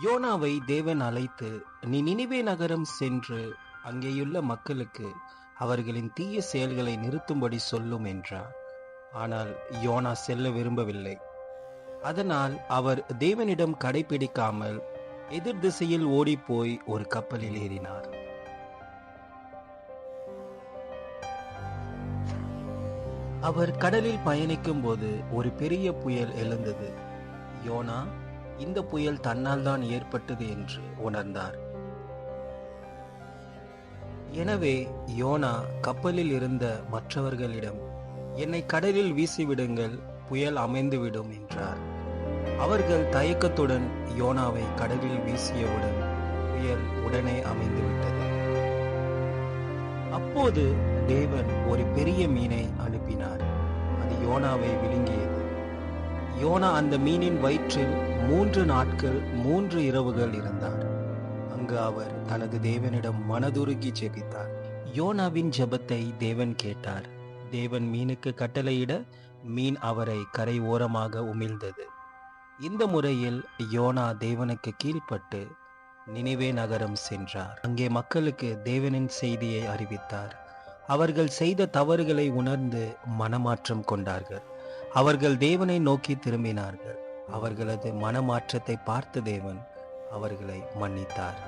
யோனாவை தேவன் அழைத்து நீ நினைவே நகரம் சென்று அங்கேயுள்ள மக்களுக்கு அவர்களின் தீய செயல்களை நிறுத்தும்படி சொல்லும் என்றார். ஆனால் யோனா செல்ல விரும்பவில்லை. அதனால் அவர் தேவனிடம் கடைபிடிக்காமல் எதிர் திசையில் ஓடிப்போய் ஒரு கப்பலில் ஏறினார். அவர் கடலில் பயணிக்கும் போது ஒரு பெரிய புயல் எழுந்தது. யோனா இந்த புயல் தன்னால் தான் ஏற்பட்டது என்று உணர்ந்தார். எனவே யோனா கப்பலில் இருந்த மற்றவர்களிடம் என்னை கடலில் வீசிவிடுங்கள் புயல் அமைந்துவிடும் என்றார். அவர்கள் தயக்கத்துடன் யோனாவை கடலில் வீசியவுடன் புயல் உடனே அமைந்துவிட்டது. அப்போது தேவன் ஒரு பெரிய மீனை அனுப்பினார். அது யோனாவை விழுங்கியது. யோனா அந்த மீனின் வயிற்றில் மூன்று நாட்கள் மூன்று இரவுகள் இருந்தார். அங்கு அவர் தனது தேவனிடம் மனதுருகி ஜெபித்தார். யோனாவின் ஜெபத்தை தேவன் கேட்டார். தேவன் மீனுக்கு கட்டளையிட மீன் அவரை கரை ஓரமாக உமிழ்ந்தது. இந்த முறையில் யோனா தேவனுக்கு கீழ்ப்பட்டு நினைவே நகரம் சென்றார். அங்கே மக்களுக்கு தேவனின் செய்தியை அறிவித்தார். அவர்கள் செய்த தவறுகளை உணர்ந்து மனமாற்றம் கொண்டார்கள். அவர்கள் தேவனை நோக்கி திரும்பினார்கள். அவர்களது மனமாற்றத்தை பார்த்த தேவன் அவர்களை மன்னித்தார்.